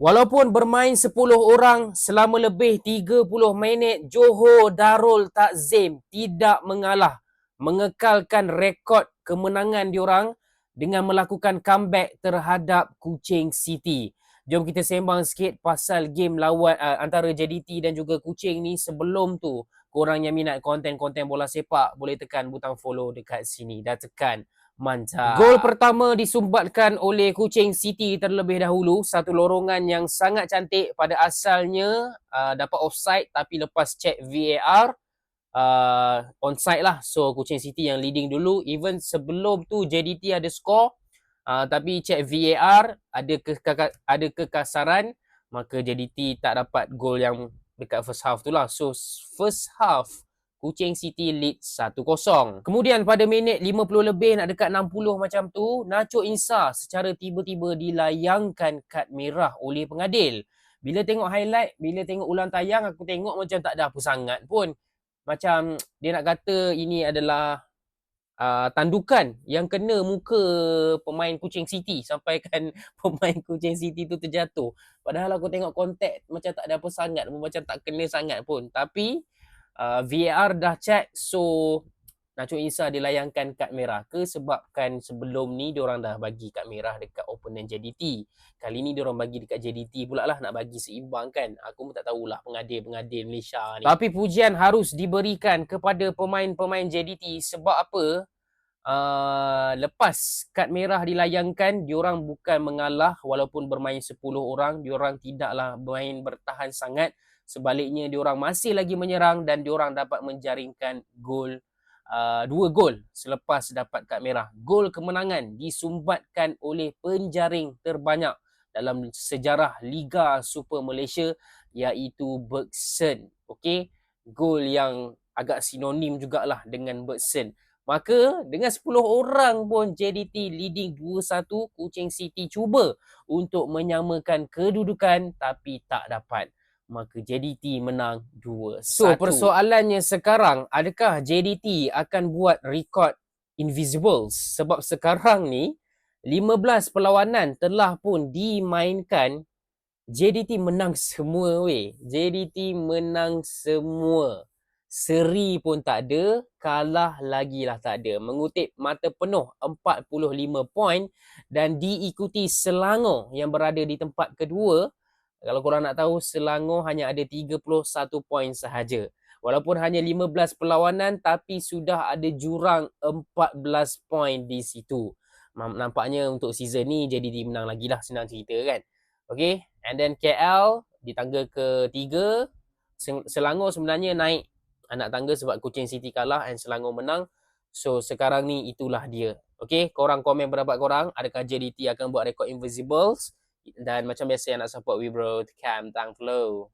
Walaupun bermain 10 orang selama lebih 30 minit, Johor Darul Takzim tidak mengalah. Mengekalkan rekod kemenangan diorang dengan melakukan comeback terhadap Kuching City. Jom kita sembang sikit pasal game lawan uh, antara JDT dan juga Kuching ni sebelum tu korang yang minat konten-konten bola sepak boleh tekan butang follow dekat sini dah tekan mantap. Gol pertama disumbatkan oleh Kuching City terlebih dahulu. Satu lorongan yang sangat cantik pada asalnya uh, dapat offside tapi lepas check VAR uh, onside lah. So Kuching City yang leading dulu. Even sebelum tu JDT ada score uh, tapi check VAR ada ke ada kekasaran maka JDT tak dapat gol yang dekat first half tu lah. So first half Kuching City lead 1-0. Kemudian pada minit 50 lebih nak dekat 60 macam tu, Nacho Insa secara tiba-tiba dilayangkan kad merah oleh pengadil. Bila tengok highlight, bila tengok ulang tayang, aku tengok macam tak ada apa sangat pun. Macam dia nak kata ini adalah uh, tandukan yang kena muka pemain Kuching City sampai kan pemain Kuching City tu terjatuh. Padahal aku tengok kontak macam tak ada apa sangat, macam tak kena sangat pun. Tapi uh, VAR dah check so Nacho Isa dilayangkan kad merah ke sebabkan sebelum ni diorang dah bagi kad merah dekat opponent JDT. Kali ni diorang bagi dekat JDT pula lah nak bagi seimbang kan. Aku pun tak tahulah pengadil-pengadil Malaysia ni. Tapi pujian harus diberikan kepada pemain-pemain JDT sebab apa? Uh, lepas kad merah dilayangkan, diorang bukan mengalah walaupun bermain 10 orang. Diorang tidaklah bermain bertahan sangat. Sebaliknya diorang masih lagi menyerang dan diorang dapat menjaringkan gol uh, dua gol selepas dapat kad merah. Gol kemenangan disumbatkan oleh penjaring terbanyak dalam sejarah Liga Super Malaysia iaitu Bergson. Okey, gol yang agak sinonim jugalah dengan Bergson. Maka dengan 10 orang pun JDT leading 2-1 Kuching City cuba untuk menyamakan kedudukan tapi tak dapat maka JDT menang 2-1. So persoalannya sekarang adakah JDT akan buat rekod Invisibles sebab sekarang ni 15 perlawanan telah pun dimainkan JDT menang semua weh. JDT menang semua. Seri pun tak ada, kalah lagi lah tak ada. Mengutip mata penuh 45 poin dan diikuti Selangor yang berada di tempat kedua kalau korang nak tahu, Selangor hanya ada 31 poin sahaja. Walaupun hanya 15 perlawanan tapi sudah ada jurang 14 poin di situ. Nampaknya untuk season ni jadi dia menang lagi lah senang cerita kan. Okay, and then KL di tangga ketiga. Selangor sebenarnya naik anak tangga sebab Kuching City kalah and Selangor menang. So sekarang ni itulah dia. Okay, korang komen pendapat korang. Adakah JDT akan buat rekod Invisibles? Dan macam biasa yang nak support we bro, Cam Tang Flow.